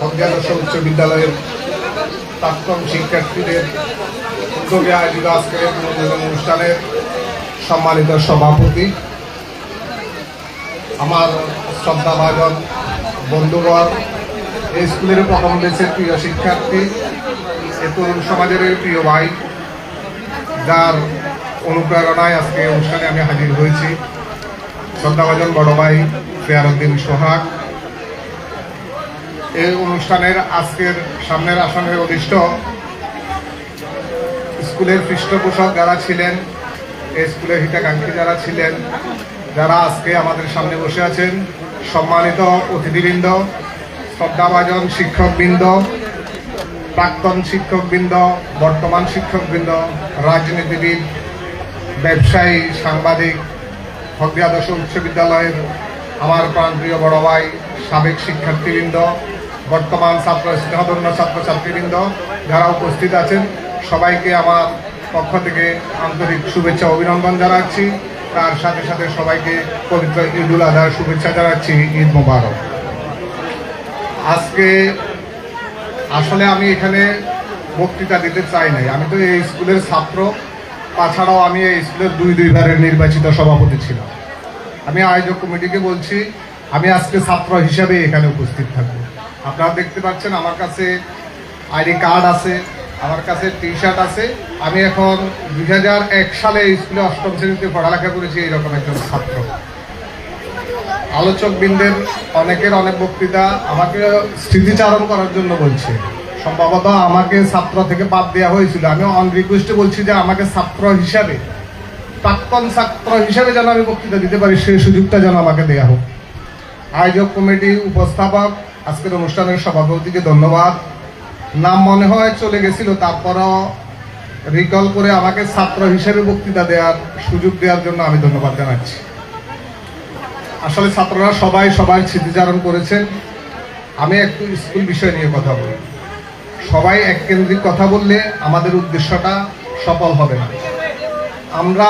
সন্ধ্যাদর্শ উচ্চ বিদ্যালয়ের প্রাক্তন শিক্ষার্থীদের উদ্যোগে আয়োজিত আজকের অনুষ্ঠানের সম্মানিত সভাপতি আমার শ্রদ্ধাভাজন বন্ধুগণ এই স্কুলের প্রথম বেচের প্রিয় শিক্ষার্থী এ তরুণ সমাজের প্রিয় ভাই, যার অনুপ্রেরণায় আজকে অনুষ্ঠানে আমি হাজির হয়েছি। শ্রদ্ধাভাজন বড় ভাই ফেয়ারুদ্দিন সোহাগ। এই অনুষ্ঠানের আজকের সামনের আসনের অধিষ্ঠ স্কুলের পৃষ্ঠপোষক যারা ছিলেন, এই স্কুলের হিতাকাঙ্ক্ষী যারা ছিলেন, যারা আজকে আমাদের সামনে বসে আছেন, সম্মানিত অতিথিবৃন্দ, শ্রদ্ধাভাজন শিক্ষকবৃন্দ প্রাক্তন শিক্ষকবৃন্দ, বর্তমান শিক্ষকবৃন্দ, রাজনীতিবিদ, ব্যবসায়ী, সাংবাদিক আদর্শ উচ্চ বিদ্যালয়ের আমার প্রাণপ্রিয় বড় ভাই, সাবেক শিক্ষার্থীবৃন্দ, বর্তমান ছাত্র স্নেহধন্য ছাত্রছাত্রীবৃন্দ যারা উপস্থিত আছেন, সবাইকে আমার পক্ষ থেকে আন্তরিক শুভেচ্ছা অভিনন্দন জানাচ্ছি। তার সাথে সাথে সবাইকে পবিত্র ঈদুল আজহার শুভেচ্ছা জানাচ্ছি, ঈদ মোবারক। আজকে আসলে আমি এখানে বক্তৃতা দিতে চাই নাই। আমি তো এই স্কুলের ছাত্র, তাছাড়াও আমি এই স্কুলের দুই দুইবারের নির্বাচিত সভাপতি ছিলাম। আমি আয়োজক কমিটিকে বলছি, আমি আজকে ছাত্র হিসাবে এখানে উপস্থিত থাকব। আপনারা দেখতে পাচ্ছেন আমার কাছে আইডি কার্ড আছে, আমার কাছে টি শার্ট আছে। আমি এখন দুই হাজার এক সালে এই স্কুলে অষ্টম শ্রেণীতে পড়ালেখা করেছি, এইরকম একজন ছাত্র। আলোচক বৃন্দের অনেকের অনেক বক্তৃতা আমাকে স্মৃতিচারণ করার জন্য বলছে। সম্ভবত আমাকে ছাত্র থেকে বাদ দেওয়া হয়েছিল। আমি অন রিকোয়েস্টে বলছি যে আমাকে ছাত্র হিসাবে, প্রাক্তন ছাত্র হিসাবে যেন আমি বক্তৃতা দিতে পারি, সেই সুযোগটা যেন আমাকে দেওয়া হোক। আয়োজক কমিটি উপস্থাপক, আজকের অনুষ্ঠানের সভাপতিকে ধন্যবাদ। নাম মনে হয় চলে গেছিল, তারপরও রিকল করে আমাকে ছাত্র হিসেবে বক্তৃতা দেওয়ার সুযোগ দেওয়ার জন্য আমি ধন্যবাদ জানাচ্ছি। আসলে ছাত্ররা সবাই সবার স্মৃতিচারণ করেছেন আমি একটু স্কুল বিষয় নিয়ে কথা বলি। সবাই এক কেন্দ্রিক কথা বললে আমাদের উদ্দেশ্যটা সফল হবে না। আমরা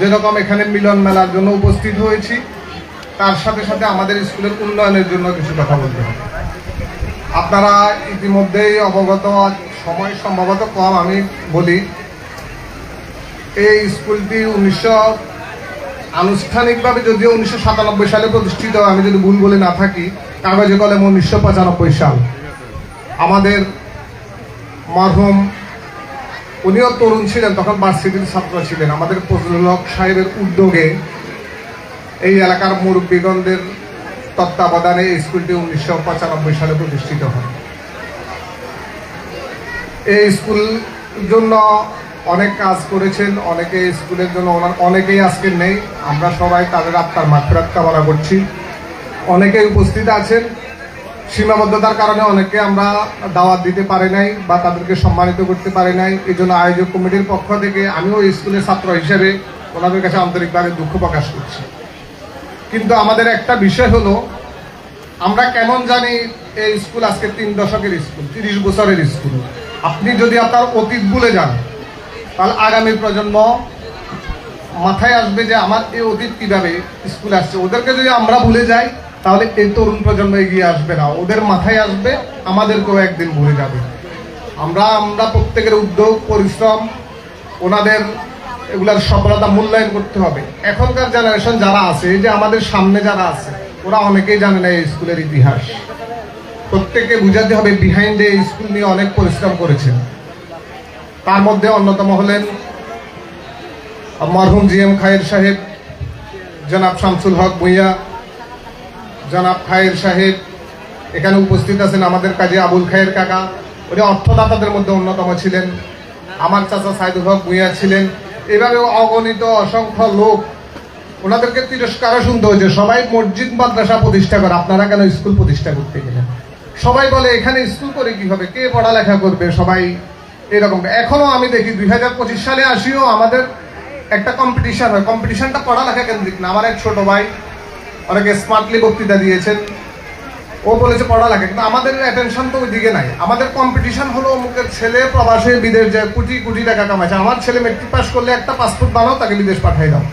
যেরকম এখানে মিলন মেলার জন্য উপস্থিত হয়েছি, তার সাথে সাথে আমাদের স্কুলের উন্নয়নের জন্য কিছু কথা বলতে হবে। আপনারা ইতিমধ্যেই অবগত, সময় সম্ভবত কম আমি বলি। এই স্কুলটি উনিশশো আনুষ্ঠানিকভাবে যদিও উনিশশো সাতানব্বই সালে প্রতিষ্ঠিত আমি যদি ভুল বলে না থাকি, কাগজে কলম উনিশশো পঁচানব্বই সাল। আমাদের মরহুম, উনিও তরুণ ছিলেন, তখন ভার্সিটির ছাত্র ছিলেন। আমাদের ফজলুল সাহেবের উদ্যোগে এই এলাকার মুরব্বীগণদের তত্ত্বাবধানে এই স্কুলটি উনিশশো পঁচানব্বই সালে প্রতিষ্ঠিত হয়। এই স্কুল জন্য অনেক কাজ করেছেন, অনেকে স্কুলের জন্য ওনার, অনেকেই আজকে নেই। আমরা সবাই তাদের আত্মার মাফিরাত কামনা করছি। অনেকেই উপস্থিত আছেন। সীমাবদ্ধতার কারণে অনেকে আমরা দাওয়াত দিতে পারি নাই বা তাদেরকে সম্মানিত করতে পারি নাই। এই জন্য আয়োজক কমিটির পক্ষ থেকে আমিও স্কুলের ছাত্র হিসেবে ওনাদের কাছে আন্তরিকভাবে দুঃখ প্রকাশ করছি। কিন্তু আমাদের একটা বিষয় হলো, আমরা কেমন জানি এই স্কুল আজকে তিন দশকের স্কুল, তিরিশ বছরের স্কুল। আপনি যদি আপনার অতীত ভুলে যান তাহলে আগামী প্রজন্ম মাথায় আসবে যে আমার এই অতীত কীভাবে স্কুলে আসছে। ওদেরকে যদি আমরা ভুলে যাই, তাহলে এই তরুণ প্রজন্ম এগিয়ে আসবে না। ওদের মাথায় আসবে, আমাদেরকেও একদিন ভুলে যাবে। আমরা আমরা প্রত্যেকের উদ্যোগ, পরিশ্রম, ওনাদের এগুলার সফলতা মূল্যায়ন করতে হবে। এখনকার জেনারেশন যারা আছে যে আমাদের সামনে যারা আছে, ওরা অনেকেই জানে না এই স্কুলের ইতিহাস। প্রত্যেককে বুঝাতে হবে বিহাইন্ডে এই স্কুল নিয়ে অনেক পরিশ্রম করেছেন। তার মধ্যে অন্যতম হলেন মরহুম জি এম খায়ের সাহেব, জনাব শামসুল হক ভুইয়া। জনাব খায়ের সাহেব, এখানে উপস্থিত আছেন আমাদের কাজে আবুল খায়ের কাকা। উনি অর্থদাতাদের মধ্যে অন্যতম ছিলেন। আমার চাচা সাইদুল হক ভুইয়া ছিলেন। এভাবে অগণিত অসংখ্য লোক ওনাদেরকে তিরস্কারও শুনতে হয়েছে। সবাই মসজিদ মাদ্রাসা প্রতিষ্ঠা করে। আপনারা কেন স্কুল প্রতিষ্ঠা করতে গেলেন? সবাই বলে, এখানে স্কুল করে কি হবে? কে পড়ালেখা করবে? সবাই এরকম এখনও আমি দেখি দুই হাজার পঁচিশ সালে আসিও আমাদের একটা কম্পিটিশন হয়। কম্পিটিশনটা পড়ালেখা কেন্দ্রিক না। আমার এক ছোট ভাই অনেকে স্মার্টলি বক্তৃতা দিয়েছেন। ও বলেছে পড়ালেখা, কিন্তু আমাদের অ্যাটেনশন তো ওইদিকে নাই। আমাদের কম্পিটিশন হলো অমুকের ছেলে প্রবাসে বিদেশ যায়, কোটি কোটি টাকা কামাচ্ছে আমার ছেলে মেট্রিক পাস করলে একটা পাসপোর্ট বানাও, তাকে বিদেশ পাঠিয়ে দাও।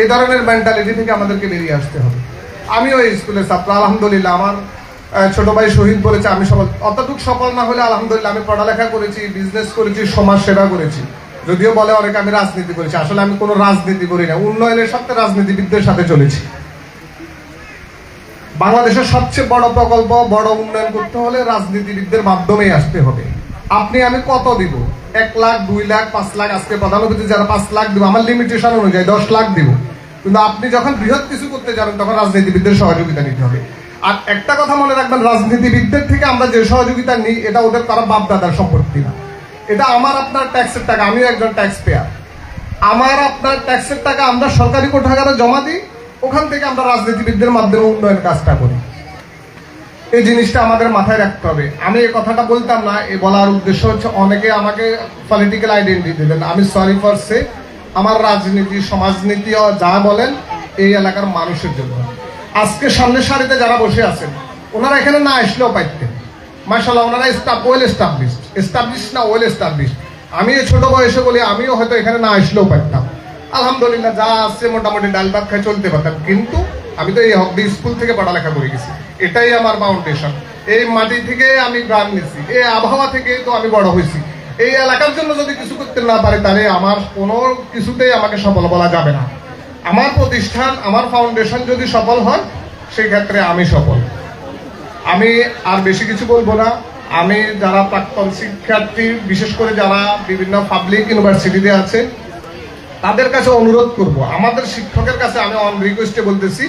এই ধরনের মেন্টালিটি থেকে আমাদেরকে বেরিয়ে আসতে হবে। আমিও এই স্কুলের ছাত্র, আলহামদুলিল্লাহ, আমার ছোট ভাই শহীদ বলেছে, আমি সফল। অতটুক সফল না হলে আলহামদুলিল্লাহ আমি পড়ালেখা করেছি বিজনেস করেছি, সমাজ সেবা করেছি। যদিও বলে অনেকে, আমি রাজনীতি করেছি। আসলে আমি কোনো রাজনীতি করি না, উন্নয়নের সাথে রাজনীতিবিদদের সাথে চলেছি। বাংলাদেশের সবচেয়ে বড় প্রকল্প, বড় উন্নয়ন করতে হলে রাজনীতিবিদদের মাধ্যমেই আসতে হবে। আপনি, আমি কত দিব? এক লাখ, দুই লাখ, পাঁচ লাখ, আজকে প্রধানমন্ত্রী যারা পাঁচ লাখ দিব, আমার লিমিটেশন অনুযায়ী দশ লাখ দিব। কিন্তু আপনি যখন বৃহৎ কিছু করতে যাবেন, তখন রাজনীতিবিদদের সহযোগিতা নিতে হবে। আর একটা কথা মনে রাখবেন, রাজনীতিবিদদের থেকে আমরা যে সহযোগিতা নিই, এটা ওদের তারা বাপ দাদার সম্পত্তি না। এটা আমার, আপনার ট্যাক্সের টাকা, আমিও একজন ট্যাক্স পেয়ার আমার, আপনার ট্যাক্সের টাকা আমরা সরকারি কোঠাগারে জমা দিই, ওখান থেকে আমরা রাজনীতিবিদদের মাধ্যমে উন্নয়ন কাজটা করি। এই জিনিসটা আমাদের মাথায় রাখতে হবে। আমি এই কথাটা বলতাম না, এ বলার উদ্দেশ্য হচ্ছে অনেকে আমাকে পলিটিক্যাল আইডেন্টিটি দিলেন। আমি সরি ফর সে আমার রাজনীতি, সমাজনীতি, যা বলেন, এই এলাকার মানুষের জন্য। আজকে সামনের সারিতে যারা বসে আছেন, ওনারা এখানে না আসলেও পাইতেন। মার্শাল্লাহ ওনারা স্টাফ ওয়েল এস্টাবলিশড এস্টাবলিশ না ওয়েল এস্টাবলিশড আমি ছোট বয়সে বলি, আমিও হয়তো এখানে না আসলেও পারতাম আলহামদুলিল্লাহ, যা আছে মোটামুটি ডাল ভাত খাই চলতে পারতাম। কিন্তু আমি তো এই হকদি স্কুল থেকে পড়ালেখা করে গেছি। এটাই আমার ফাউন্ডেশন এই মাটি থেকে আমি গ্রাম নিছি এই আবহাওয়া থেকে তো আমি বড় হয়েছি। এই এলাকার জন্য যদি কিছু করতে না পারে, তাহলে আমার কোনো কিছুতেই আমাকে সফল বলা যাবে না। আমার প্রতিষ্ঠান, আমার ফাউন্ডেশন যদি সফল হয় সেই ক্ষেত্রে আমি সফল। আমি আর বেশি কিছু বলব না। আমি যারা প্রাক্তন শিক্ষার্থী, বিশেষ করে যারা বিভিন্ন পাবলিক ইউনিভার্সিটিতে আছে, তাদের কাছে অনুরোধ করব। আমাদের শিক্ষকের কাছে আমি অন রিকোয়েস্টে বলতেছি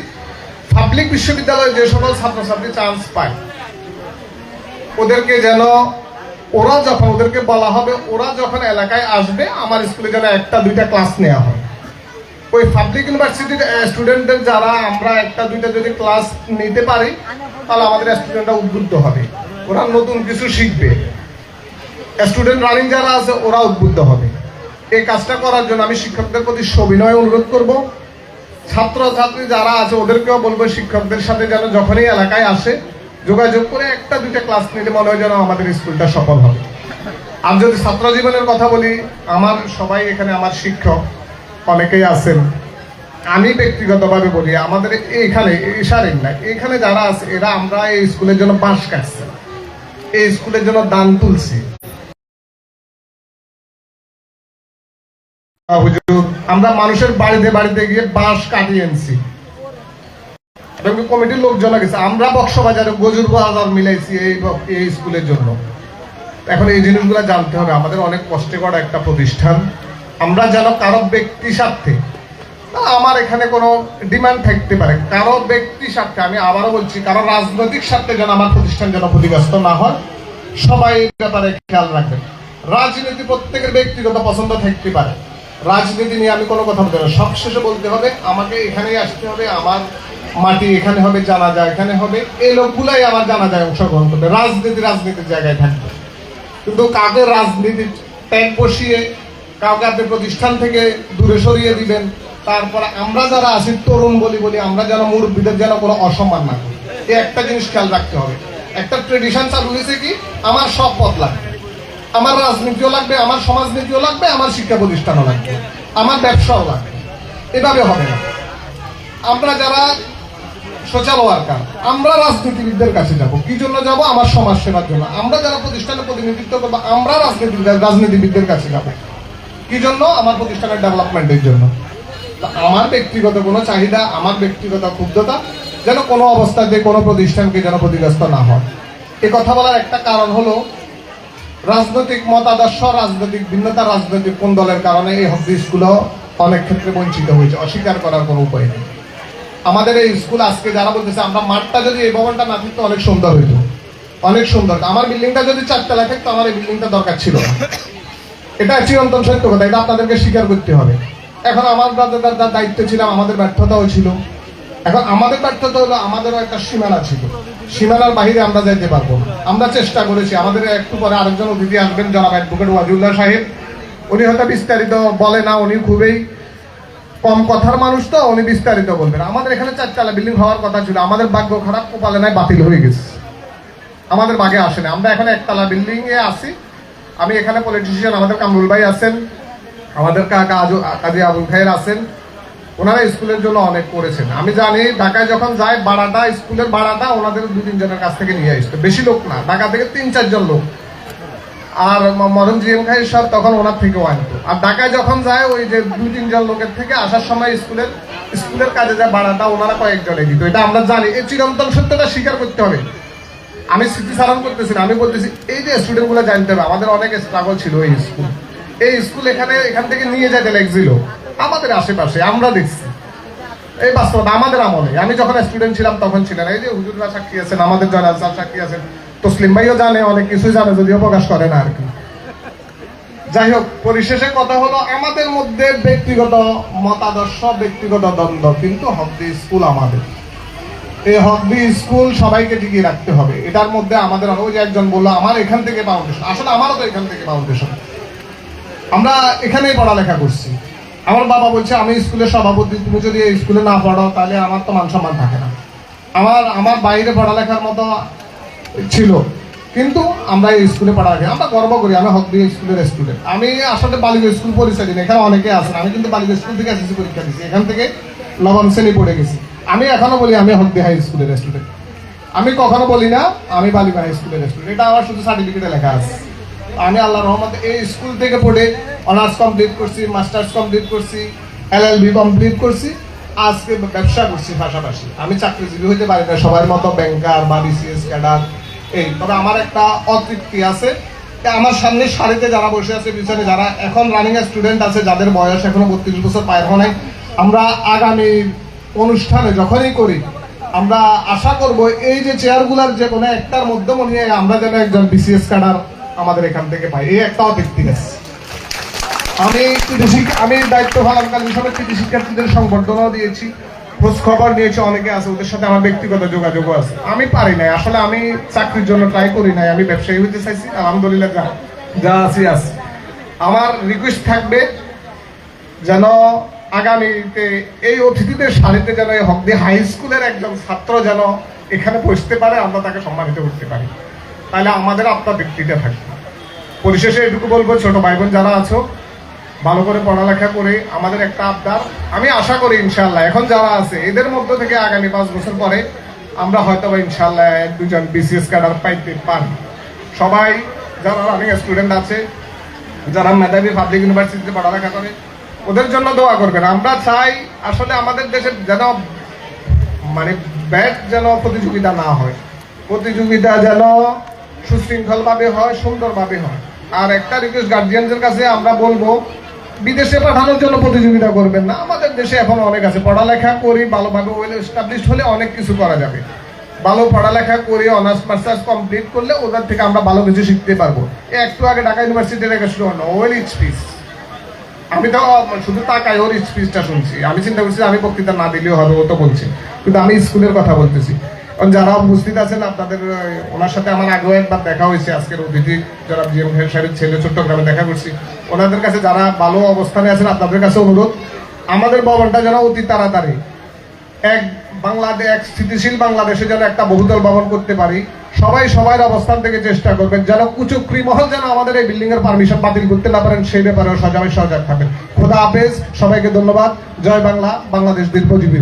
পাবলিক বিশ্ববিদ্যালয়ে যে সকল ছাত্রছাত্রী চান্স পায়, ওদেরকে যেন, ওরা যখন, ওদেরকে বলা হবে, ওরা যখন এলাকায় আসবে, আমার স্কুলে যেন একটা, দুইটা ক্লাস নেওয়া হয়। ওই পাবলিক ইউনিভার্সিটির স্টুডেন্টদের যারা, আমরা একটা, দুইটা যদি ক্লাস নিতে পারি, তাহলে আমাদের স্টুডেন্টরা উদ্বুদ্ধ হবে। ওরা নতুন কিছু শিখবে। স্টুডেন্ট রানিং যারা আছে, ওরা উদ্বুদ্ধ হবে। এই কাজটা করার জন্য আমি শিক্ষকদের প্রতি সবিনয় অনুরোধ করব। ছাত্র ছাত্রী যারা আছে, ওদেরকেও বলব শিক্ষকদের সাথে যেন যখনই এলাকায় আসে, যোগাযোগ করে একটা, দুইটা ক্লাস নিলে মনে হয় যেন আমাদের স্কুলটা সফল হবে। আর যদি ছাত্র জীবনের কথা বলি, আমার সবাই এখানে আমার শিক্ষক। অনেকেই আছেন। আমি ব্যক্তিগতভাবে বলি, আমাদের এইখানে ইশারিং না এখানে যারা আছে, এরা আমরা এই স্কুলের জন্য বাঁশ কাটছি। এই স্কুলের জন্য দান তুলছি। আমরা মানুষের বাড়িতে বাড়িতে গিয়ে বাঁশ কাটিয়ে এনেছি। কমিটির লোকজন গেছে। আমরা বক্সবাজারে গজুর বাজার মিলাইছি এই এই স্কুলের জন্য। এখন এই জিনিসগুলো জানতে হবে। আমাদের অনেক কষ্টে করা একটা প্রতিষ্ঠান। আমরা যেন কারও ব্যক্তি স্বার্থে আমার এখানে কোনো ডিমান্ড থাকতে পারে, কারও ব্যক্তি স্বার্থে, আমি আবারও বলছি, কারও রাজনৈতিক স্বার্থে যেন আমার প্রতিষ্ঠান যেন ক্ষতিগ্রস্ত না হয়, সবাই এই ব্যাপারে খেয়াল রাখবেন। রাজনীতি প্রত্যেকের ব্যক্তিগত পছন্দ থাকতে পারে। রাজনীতি নিয়ে আমি কোনো কথা বলতে না। সবশেষে বলতে হবে, আমাকে এখানেই আসতে হবে, আমার মাটি এখানে হবে জানা যায় এখানে হবে, এই লোকগুলাই আমার জানা যায় অংশগ্রহণ করবে। রাজনীতি রাজনীতির জায়গায় থাকবে। কিন্তু কাউকে রাজনীতির ট্যাগ বসিয়ে কাউকে আপনি প্রতিষ্ঠান থেকে দূরে সরিয়ে দিবেন, তারপরে আমরা যারা আছি তরুণ বলি বলি, আমরা যেন মুরব্বীদের যেন কোনো অসম্মান না করি। এই একটা জিনিস খেয়াল রাখতে হবে। একটা ট্রেডিশন চালু হয়েছে কি? আমার সব পথ লাগবে। আমার রাজনীতিও লাগবে, আমার সমাজনীতিও লাগবে, আমার শিক্ষা প্রতিষ্ঠানও লাগবে, আমার ব্যবসাও লাগবে। এভাবে হবে না। আমরা যারা সোশ্যাল ওয়ার্কার আমরা রাজনীতিবিদদের কাছে যাব। কি জন্য যাব? আমার সমাজ সেবার জন্য। আমরা যারা প্রতিষ্ঠানে প্রতিনিধিত্ব করব, আমরা রাজনীতি রাজনীতিবিদদের কাছে যাব। কি জন্য? আমার প্রতিষ্ঠানের ডেভেলপমেন্টের জন্য। আমার ব্যক্তিগত কোনো চাহিদা, আমার ব্যক্তিগত ক্ষুব্ধতা যেন কোনো অবস্থাতে কোনো প্রতিষ্ঠানকে যেন ক্ষতিগ্রস্ত না হয়। এ কথা বলার একটা কারণ হলো, রাজনৈতিক মতাদর্শ রাজনৈতিক ভিন্নতা, রাজনৈতিক কোন দলের কারণে এই হকি স্কুলও অনেক ক্ষেত্রে বঞ্চিত হয়েছে, অস্বীকার করার কোনো উপায় নেই। আমাদের এই স্কুল আজকে যারা বলতেছে, আমরা মাঠটা যদি এই ভবনটা না থাকতো, অনেক সুন্দর হইতো। অনেক সুন্দর। আমার বিল্ডিংটা যদি চারতলা থাকতো, আমার এই বিল্ডিংটা দরকার ছিল না। এটা চিরন্তন সত্য কথা, এটা আপনাদেরকে স্বীকার করতে হবে। এখন আমার দাদা দায়িত্ব ছিলাম আমাদের ব্যর্থতাও ছিল। এখন আমাদের ব্যর্থতা হলো, আমাদেরও একটা সীমানা ছিল। সীমানার বাহিরে আমরা যাইতে পারব আমরা চেষ্টা করেছি, আমাদের একটু পরে আরেকজন অতিথি আসবেন, জনাব অ্যাডভোকেট ওয়াজিউল্লাহ সাহেব। উনি হয়তো বিস্তারিত বলে না, উনি খুবই কম কথার মানুষ তো, উনি বিস্তারিত বলবেন। আমাদের এখানে চারতলা বিল্ডিং হওয়ার কথা ছিল, আমাদের ভাগ্য খারাপ কপালে নাই, বাতিল হয়ে গেছে। আমাদের বাগে আসে না আমরা এখন একতলা বিল্ডিং এ আছি আমি এখানে পলিটিশিয়ান আমাদের কামরুল ভাই আছেন, আমাদের কাজী আবুল খায়ের আছেন। ওনারা স্কুলের জন্য অনেক করেছেন। আমি জানি ঢাকায় যখন যায় বাড়াটা স্কুলের বাড়াটা ওনাদের দু তিনজনের কাছ থেকে নিয়ে আসতো। বেশি লোক না, ঢাকা থেকে তিন চারজন লোক। আর মদন জিএম খাই সব তখন ওনার থেকেও আনতো। আর ঢাকায় যখন যায়, ওই যে দুই তিনজন লোকের থেকে আসার সময় স্কুলের স্কুলের কাজে যা বাড়াটা ওনারা কয়েকজনে দিত। এটা আমরা জানি। এই চিরন্তন সত্যটা স্বীকার করতে হবে। আমি স্মৃতিচারণ করতেছি আমি বলতেছি, এই যে স্টুডেন্টগুলো জানতে হবে আমাদের অনেক স্ট্রাগল ছিল এই স্কুল এই স্কুল এখানে, এখান থেকে নিয়ে যেতে লাগছিল। আমাদের আশেপাশে, আমরা দেখছি। এই বাস্তবতা, আমাদের আমলে। আমি যখন স্টুডেন্ট ছিলাম, তখন ছিলেন, এই যে হুজুররা সাক্ষী আছেন, আমাদের জয়নাল স্যার সাক্ষী আছেন। তসলিম ভাইও জানে, অনেক কিছুই জানে, যদিও প্রকাশ করে না আর কি। যাই হোক, পরিশেষে কথা হলো, আমাদের মধ্যে ব্যক্তিগত মতাদর্শ, ব্যক্তিগত দ্বন্দ্ব, কিন্তু হকদি স্কুল আমাদের। এই হকদি স্কুল সবাইকে টিকিয়ে রাখতে হবে। এটার মধ্যে আমাদের ওই যে একজন বলল, আমার এখান থেকে ফাউন্ডেশন আসলে আমারও তো এখান থেকে ফাউন্ডেশন আমরা এখানেই পড়ালেখা করছি। আমার বাবা বলছে, আমি স্কুলের সভাপতি, তুমি যদি এই স্কুলে না পড়ো তাহলে আমার তো মান সম্মান থাকে না। আমার আমার বাইরে পড়ালেখার মতো ছিল। কিন্তু আমরা এই স্কুলে পড়ালেখা, আমরা গর্ব করি, আমি হক দিয়ে স্কুলের স্টুডেন্ট আমি আসলে বালিগ স্কুল পরিচয় দিন এখানে অনেকে আছেন। আমি কিন্তু বালিগ স্কুল থেকে এসএসসি পরীক্ষা দিচ্ছি এখান থেকে নবম শ্রেণি পড়ে গেছি। আমি এখনও বলি, আমি হক হাই স্কুলের স্টুডেন্ট আমি কখনো বলি না, আমি বালিগা হাই স্কুলের স্টুডেন্ট এটা আমার শুধু সার্টিফিকেটে লেখা আছে। আমি আল্লাহ রহমতে এই স্কুল থেকে পড়ে অনার্স কমপ্লিট করছি মাস্টার্স কমপ্লিট করছি এলএলবি কমপ্লিট করছি। আজকে ব্যবসা করছি পাশাপাশি। আমি চাকরিজীবী হইতে পারি না, সবার মতো ব্যাংকার বা বিসিএস ক্যাডার এই। তবে আমার একটা অতৃপ্তি আছে। আমার সামনে সারিতে যারা বসে আছে, পিছনে যারা এখন রানিং স্টুডেন্ট আছে, যাদের বয়স এখনও বত্রিশ বছর পার হয় আমরা আগামী অনুষ্ঠানে যখনই করি, আমরা আশা করব এই যে চেয়ারগুলার যে কোনো একটার মধ্যে নিয়ে আমরা যেন একজন বিসিএস ক্যাডার আমাদের এখান থেকে পাই। এই একটা অতৃপ্তি আছে। আমি আমি দায়িত্ব পালনকালীন সময় কৃতি শিক্ষার্থীদের সংবর্ধনাও দিয়েছি, খোঁজ খবর নিয়েছি, অনেকে আছে, ওদের সাথে আমার ব্যক্তিগত যোগাযোগও আছে। আমি পারি নাই, আসলে আমি চাকরির জন্য ট্রাই করি নাই, আমি ব্যবসায়ী হইতে চাইছি, আলহামদুলিল্লাহ যা যা আছি আছি। আমার রিকোয়েস্ট থাকবে যেন আগামীতে এই অতিথিদের সারিতে যেন এই হকদি হাই স্কুলের একজন ছাত্র যেন এখানে বসতে পারে, আমরা তাকে সম্মানিত করতে পারি। তাহলে আমাদের আপনার ব্যক্তিটা থাকবে পরিশেষে এটুকু বলব, ছোট ভাই বোন যারা আছো, ভালো করে পড়ালেখা করে আমাদের একটা আবদার। আমি আশা করি ইনশাল্লাহ এখন যারা আছে, এদের মধ্য থেকে আগামী পাঁচ বছর পরে আমরা হয়তো বা ইনশাল্লাহ এক দুজন বিসিএস ক্যাডার পাইতে পারি। সবাই, যারা রানিং স্টুডেন্ট আছে, যারা মেধাবী পাবলিক ইউনিভার্সিটিতে পড়ালেখা করে ওদের জন্য দোয়া করবেন। আমরা চাই আসলে আমাদের দেশে যেন মানে ব্যাট যেন প্রতিযোগিতা না হয়। প্রতিযোগিতা যেন সুশৃঙ্খলভাবে হয়, সুন্দরভাবে হয়। আর একটা রিকোয়েস্ট গার্জিয়ানদের কাছে আমরা বলব, বিদেশে পাঠানোর জন্য প্রতিযোগিতা করবেন না। আমাদের দেশে এখন অনেক আছে। পড়ালেখা করি, ভালোভাবে ওয়েল এস্টাবলিশড হলে অনেক কিছু করা যাবে। ভালো পড়ালেখা করে অনার্স মাস্টার্স কমপ্লিট করলে ওদের থেকে আমরা ভালো কিছু শিখতে পারব। একটু আগে ঢাকা ইউনিভার্সিটির একটা স্টুডেন্ট ওয়েল স্পিচ আমি তো শুধু তাকাই, ওর স্পিচটা শুনছি। আমি চিন্তা করছি, আমি বক্তৃতা না দিলেও হবে, ও তো বলছে। কিন্তু আমি স্কুলের কথা বলতেছি। যারা উপস্থিত আছেন, আপনাদের ওনার সাথে আমার আগেও একবার দেখা হয়েছে। আজকের অতিথি যারা জিএম সাহেবের ছেলে, চট্টগ্রামে দেখা করছি। ওনাদের কাছে যারা ভালো অবস্থানে আছেন, আপনাদের কাছে অনুরোধ, আমাদের ভবনটা যেন অতি তাড়াতাড়ি, এক বাংলাদেশ এক স্থিতিশীল বাংলাদেশে যেন একটা বহুদল ভবন করতে পারি। সবাই সবার অবস্থান থেকে চেষ্টা করবেন যেন উঁচু মহল যেন আমাদের এই বিল্ডিং এর পারমিশন বাতিল করতে না পারেন, সেই ব্যাপারে সজাগ সজাগ থাকবেন খোদা হাফেজ, সবাইকে ধন্যবাদ জয় বাংলা, বাংলাদেশ দীর্ঘজীবী।